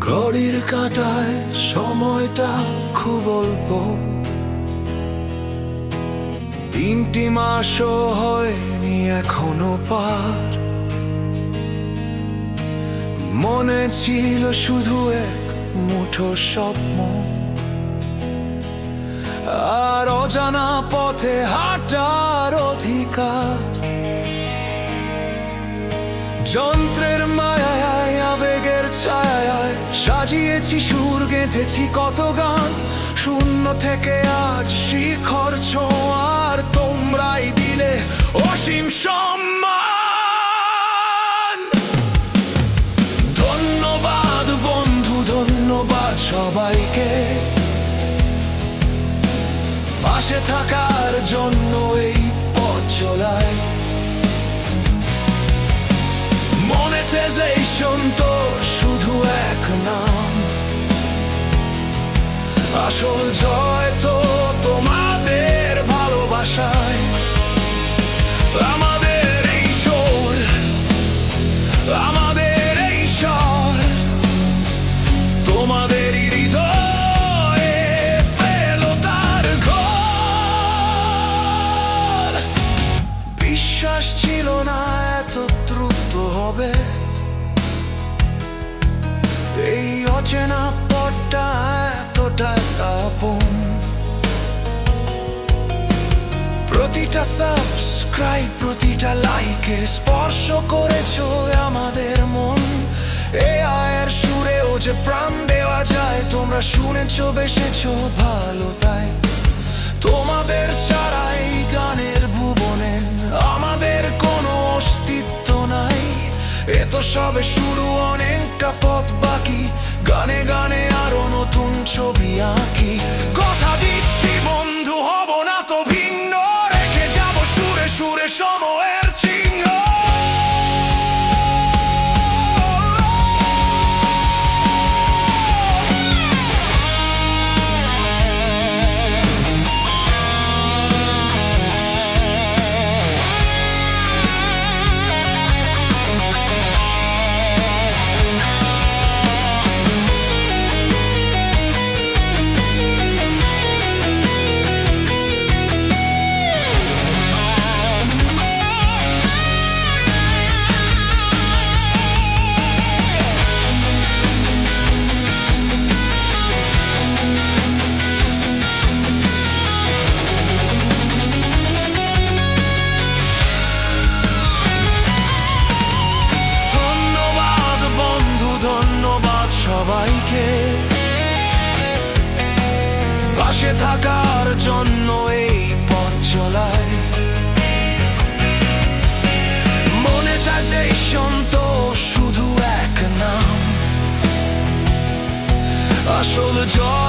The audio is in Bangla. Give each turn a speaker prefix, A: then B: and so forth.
A: ঘড়ির কাটায় সময়টা খুব অল্প। তিনটি মাসও হয়নি এখনও পার। মনে ছিল শুধু এক মুঠো স্বপ্ন। আর অজানা পথে হাঁটার অধিকার। যন্ত্রে সাজিয়েছি, সুর গেঁথেছি কত গান। শূন্য থেকে আজ শিখর ছোঁয়ার তোমরাই দিলে অসীম সম্মান। বন্ধু, ধন্যবাদ সবাইকে। পাশে থাকার জন্য এই পথ চলায়। মনেটাইজেশন তো আসল জয় তো তোমাদের ভালোবাসায়। আমাদের প্রতিটা সাবস্ক্রাইব প্রতিটা লাইকে স্পর্শ করেছ আমাদের মন। এ আয়ের সুরেও যে প্রাণ দেওয়া যায়, তোমরা শুনেছো, বেসেছো ভালো তাই তোমাদের ছাড়াই গানের ভুবনে আমাদের কোনো অস্তিত্ব নাই। এ তো সবে শুরু, অনেকটা পথ সুরে পাশে থাকার জন্য এই পথ চলায়। মনেটাইজেশন তো শুধু এক নাম। আসল জয়